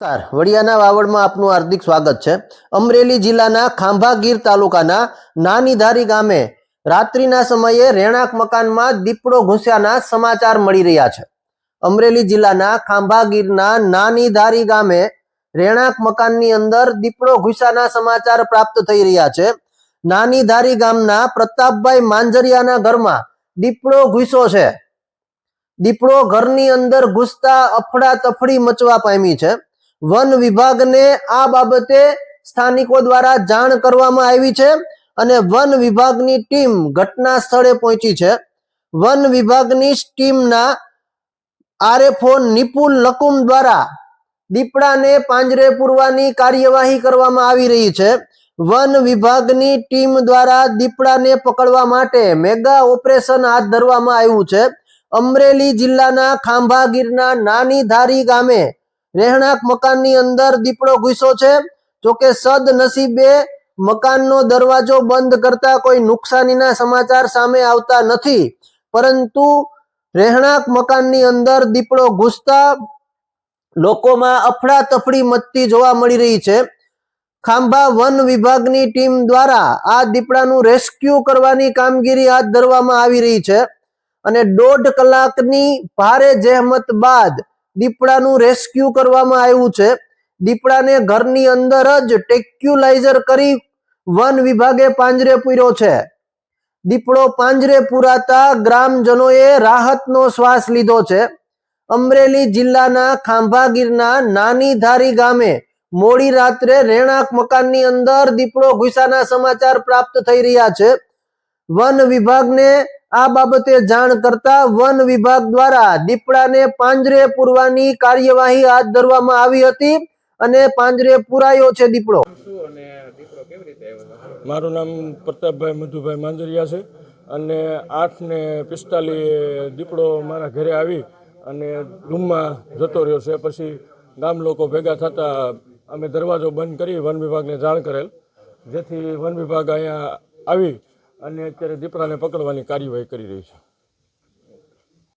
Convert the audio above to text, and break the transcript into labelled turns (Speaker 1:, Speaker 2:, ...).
Speaker 1: નમસ્કાર. વડિયાના વાવડમાં આપનું હાર્દિક સ્વાગત છે. અમરેલી જિલ્લાના ખાંભાગીર તાલુકાના નાની ધારી ગામે રાત્રિના સમયે રહેણાંક મકાનમાં દીપડો ઘૂસ્યાના સમાચાર મળી રહ્યા છે. અમરેલી જિલ્લાના ખાંભાગીરના નાનીધારી નાની ધારી ગામે રહેણાંક મકાનની અંદર દીપડો ઘૂસ્યાના સમાચાર પ્રાપ્ત થઈ રહ્યા છે. નાની ધારી ગામના પ્રતાપભાઈ માંજરિયાના ઘરમાં દીપડો ઘૂસ્યો છે. દીપડો ઘરની અંદર ઘૂસતા અફડા તફડી મચવા પામી છે. વન વિભાગને આ બાબતે સ્થાનિકો દ્વારા જાણ કરવામાં આવી છે અને વન વિભાગની ટીમ ઘટના સ્થળે પહોંચી છે. વન વિભાગની ટીમના આરએફઓ નિપુલ લકુમ દ્વારા દીપડાને પાંજરે પૂરવાની કાર્યવાહી કરવામાં આવી રહી છે. વન વિભાગની ટીમ દ્વારા દીપડાને પકડવા માટે મેગા ઓપરેશન હાથ ધરવામાં આવ્યું છે. અમરેલી જિલ્લાના ખાંભાગીરના નાની ધારી ગામે રહેણાંક મકાનની અંદર દીપડો ઘૂસ્યો છે. જોકે સદનસીબે મકાનનો દરવાજો બંધ કરતા કોઈ નુકસાનીના સમાચાર સામે આવતા નથી. પરંતુ રહેણાંક મકાનની અંદર દીપડો ઘૂસતા લોકોમાં અફડા તફડી મચતી જોવા મળી રહી છે. ખાંભા વન વિભાગની ટીમ દ્વારા આ દીપડાનું રેસ્ક્યુ કરવાની કામગીરી હાથ ધરવામાં આવી રહી છે. અને દોઢ કલાકની ભારે જહેમત બાદ દીપડાનું રેસ્ક્યુ કરવામાં આવ્યું છે. દીપડાને ઘરની અંદર જ ટેક્યુલાઇઝર કરી વન વિભાગે પાંજરે પૂર્યો છે. દીપડો પાંજરે પુરાતા ગ્રામજનોએ રાહતનો શ્વાસ લીધો છે. અમરેલી જિલ્લાના ખાંભાગીરના નાની ધારી ગામે મોડી રાત્રે રહેણાંક મકાનની અંદર દીપડો ઘુસાના સમાચાર પ્રાપ્ત થઈ રહ્યા છે. વન વિભાગને આ બાબતે જાણ કરતા વન વિભાગ દ્વારા દીપડાને પાંજરે પૂરવાની કાર્યવાહી હાથ ધરવામાં આવી હતી અને પાંજરે પુરાયો છે દીપડો.
Speaker 2: મારું નામ પ્રતાપભાઈ મધુભાઈ માંજરિયા છે અને આઠ ને પિસ્તાલીસ દીપડો મારા ઘરે આવી અને રૂમમાં જતો રહ્યો છે. પછી ગામ લોકો ભેગા થતાં અમે દરવાજો બંધ કરી વન વિભાગને જાણ કરેલ. જેથી વન વિભાગ અહીંયા આવી અને અત્યારે દીપડાને પકડવાની કાર્યવાહી કરી રહી છે.